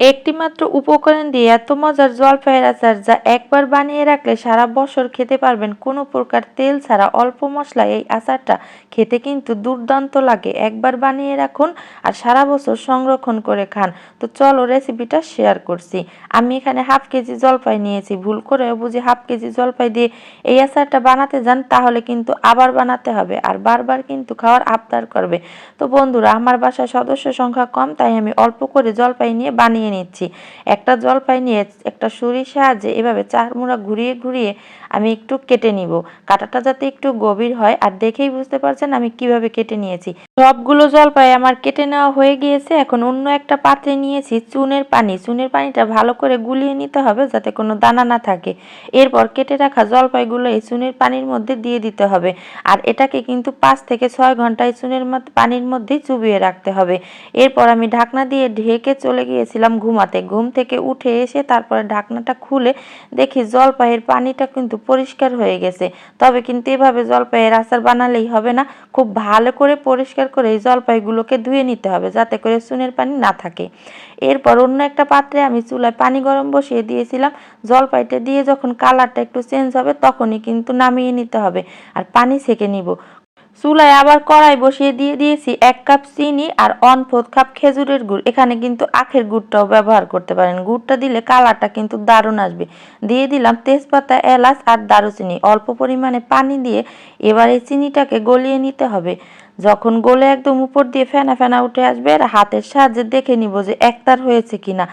একটিমাত্র উপকরণ দিয়ে এত মজার জলপাইয়ের আচার যা একবার বানিয়ে রাখলে সারা বছর খেতে পারবেন, কোনো প্রকার তেল ছাড়া অল্প মশলায় এই আচারটা খেতে কিন্তু দুর্দান্ত লাগে। একবার বানিয়ে রাখুন আর সারা বছর সংরক্ষণ করে খান। তো চলো রেসিপিটা শেয়ার করছি। আমি এখানে হাফ কেজি জলপাই নিয়েছি। ভুল করেও বুঝি হাফ কেজি জলপাই দিয়ে এই আচারটা বানাতে যান, তাহলে কিন্তু আবার বানাতে হবে আর বারবার কিন্তু খাওয়ার আবদার করবে। তো বন্ধুরা, আমার বাসায় সদস্য সংখ্যা কম, তাই আমি অল্প করে জলপাই নিয়ে বানিয়ে নিচ্ছি। একটা জলপাই নিয়ে, একটা ছুরির সাহায্যে এভাবে চারমুড়া ঘুরিয়ে ঘুরিয়ে আমি একটু কেটে নিব। কাটাটা যাতে একটু গভীর হয় আর দেখেই বুঝতে পারছেন আমি কীভাবে কেটে নিয়েছি। সবগুলো জলপাই আমার কেটে নেওয়া হয়ে গিয়েছে। এখন অন্য একটা পাত্রে নিয়েছি চুনের পানি। চুনের পানিটা ভালো করে গুলিয়ে নিতে হবে যাতে কোনো দানা না থাকে। এরপর কেটে রাখা জলপাইগুলো এই চুনের পানির মধ্যে দিয়ে দিতে হবে। আর এটাকে কিন্তু পাঁচ থেকে ছয় ঘন্টায় চুনের পানির মধ্যেই চুবিয়ে রাখতে হবে। এরপর আমি ঢাকনা দিয়ে ঢেকে চলে গিয়েছিলাম ঘুমাতে। ঘুম থেকে উঠে এসে তারপরে ঢাকনাটা খুলে দেখি জলপাইয়ের পানিটা কিন্তু পরিষ্কার হয়ে গেছে। তবে কিন্তু এভাবে জলপাইয়ের আচার বানালেই হবে না। খুব ভালো করে পরিষ্কার করে এই জলপাইগুলোকে ধুয়ে নিতে হবে যাতে করে চুনের পানি না থাকে। এরপর অন্য একটা পাত্রে আমি চুলায় পানি গরম বসিয়ে দিয়েছিলাম। জলপাইটা দিয়ে যখন কালারটা একটু চেঞ্জ হবে তখনই কিন্তু নামিয়ে নিতে হবে। আর পানি ছেঁকে নিব। চুলায় আবার কড়াই বসিয়ে দিয়ে দিয়েছি এক কাপ চিনি আর অন ফোর্থ কাপ খেজুরের গুড়। এখানে কিন্তু আখের গুড়টাও ব্যবহার করতে পারেন। গুড়টা দিলে কালারটা কিন্তু দারুণ আসবে। দিয়ে দিলাম তেজপাতা, এলাচ আর দারুচিনি। অল্প পরিমাণে পানি দিয়ে এবার এই চিনিটাকে গলিয়ে নিতে হবে। যখন গলে একদম উপর দিয়ে ফেনা ফেনা উঠে আসবে আর হাতের সাহায্যে দেখে নিব যে একতার হয়েছে কিনা।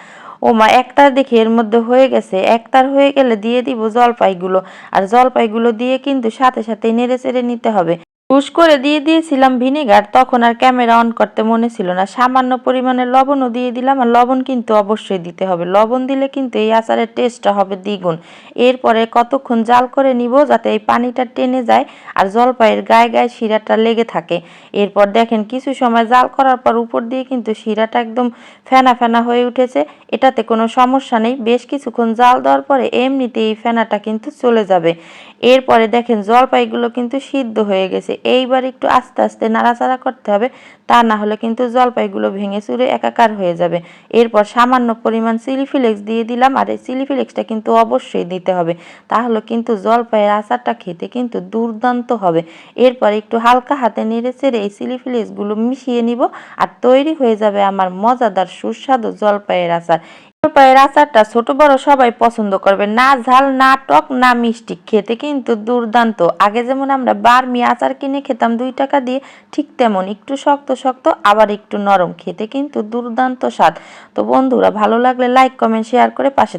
ও মা একতার দেখি এর মধ্যে হয়ে গেছে। একতার হয়ে গেলে দিয়ে দিব জলপাইগুলো। আর জলপাইগুলো দিয়ে কিন্তু সাথে সাথে নেড়ে চেড়ে নিতে হবে। হুশ করে দিয়ে দিয়েছিলাম ভিনেগার, তখন আর ক্যামেরা অন করতে মনে ছিল না। সামান্য পরিমাণে লবণও দিয়ে দিলাম আর লবণ কিন্তু অবশ্যই দিতে হবে। লবণ দিলে কিন্তু এই আচারের টেস্টটা হবে দ্বিগুণ। এরপরে কতক্ষণ জাল করে নিব যাতে এই পানিটা টেনে যায় আর জলপাইয়ের গায়ে গায়ে শিরাটা লেগে থাকে। এরপর দেখেন কিছু সময় জাল করার পর উপর দিয়ে কিন্তু শিরাটা একদম ফেনা ফেনা হয়ে উঠেছে। এটাতে কোনো সমস্যা নেই। বেশ কিছুক্ষণ জাল দেওয়ার পরে এমনিতে এই ফেনাটা কিন্তু চলে যাবে। এরপরে দেখেন জলপাইগুলো কিন্তু সিদ্ধ হয়ে গেছে। এইবার একটু আস্তে আস্তে নাড়াচাড়া করতে হবে, তা না হলে কিন্তু জলপাইগুলো ভেঙে চুরে একাকার হয়ে যাবে। এরপর সামান্য পরিমাণ চিলি ফ্লেক্স দিয়ে দিলাম, আর এই চিলি ফ্লেক্সটা কিন্তু অবশ্যই দিতে হবে। তাহলে কিন্তু জলপাইয়ের আচারটা খেতে কিন্তু দুর্দান্ত হবে। এরপর একটু হালকা হাতে নেড়ে চেড়ে এই চিলি ফ্লেক্সগুলো মিশিয়ে নিব, আর তৈরি হয়ে যাবে আমার মজাদার সুস্বাদু জলপাইয়ের আচার। জলপাইয়ের আচারটা ছোট, বড় সবাই পছন্দ করবে না ঝাল, না টক, না মিষ্টি। খেতে কিন্তু দুর্দান্ত। আগে যেমন আমরা বারমি আচার কিনে খেতাম দুই টাকা দিয়ে, ঠিক তেমন। একটু শক্ত শক্ত, আবার একটু নরম। খেতে কিন্তু দুর্দান্ত স্বাদ। তো বন্ধুরা, ভালো লাগলে লাইক কমেন্ট শেয়ার করে পাশে